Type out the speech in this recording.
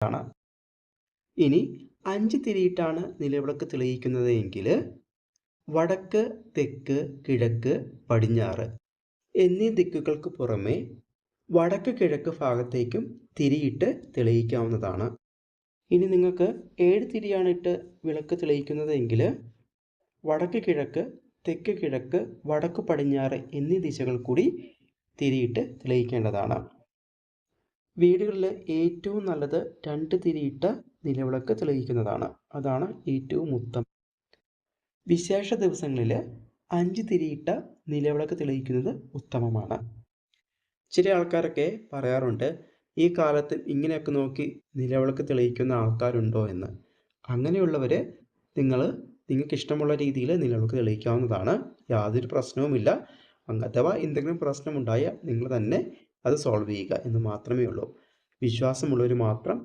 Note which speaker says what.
Speaker 1: ആണ്. ഇനി അഞ്ച് തിരിയിട്ടാണ് നിലവിളക്ക് തെളിയിക്കുന്നത് എങ്കിൽ വടക്ക് തെക്ക് കിഴക്ക് പടിഞ്ഞാറ് എന്നീ ദിക്കുകൾക്ക് പുറമെ വടക്ക് കിഴക്ക് ഭാഗത്തേക്കും തിരിയിട്ട് തെളിയിക്കാവുന്നതാണ്. ഇനി നിങ്ങൾക്ക് ഏഴ് തിരിയാണ് ഇട്ട് വിളക്ക് തെളിയിക്കുന്നത് എങ്കിൽ വടക്ക് കിഴക്ക് തെക്ക് കിഴക്ക് വടക്ക് പടിഞ്ഞാറ് എന്നീ ദിശകൾ കൂടി തിരിയിട്ട് തെളിയിക്കേണ്ടതാണ്. വീടുകളിൽ ഏറ്റവും നല്ലത് രണ്ട് തിരിയിട്ട നിലവിളക്ക് തെളിയിക്കുന്നതാണ്. അതാണ് ഏറ്റവും ഉത്തമം. വിശേഷ ദിവസങ്ങളിൽ അഞ്ച് തിരിയിട്ട നിലവിളക്ക് തെളിയിക്കുന്നത് ഉത്തമമാണ്. ചില ആൾക്കാരൊക്കെ പറയാറുണ്ട് ഈ കാലത്ത് ഇങ്ങനെയൊക്കെ നോക്കി നിലവിളക്ക് തെളിയിക്കുന്ന ആൾക്കാരുണ്ടോ എന്ന്. അങ്ങനെയുള്ളവർ നിങ്ങൾ നിങ്ങൾക്ക് ഇഷ്ടമുള്ള രീതിയിൽ നിലവിളക്ക് തെളിയിക്കാവുന്നതാണ്. യാതൊരു പ്രശ്നവുമില്ല. അഥവാ എന്തെങ്കിലും പ്രശ്നമുണ്ടായാൽ നിങ്ങൾ തന്നെ അത് സോൾവ് ചെയ്യുക എന്ന് മാത്രമേ ഉള്ളൂ. വിശ്വാസമുള്ളവർ മാത്രം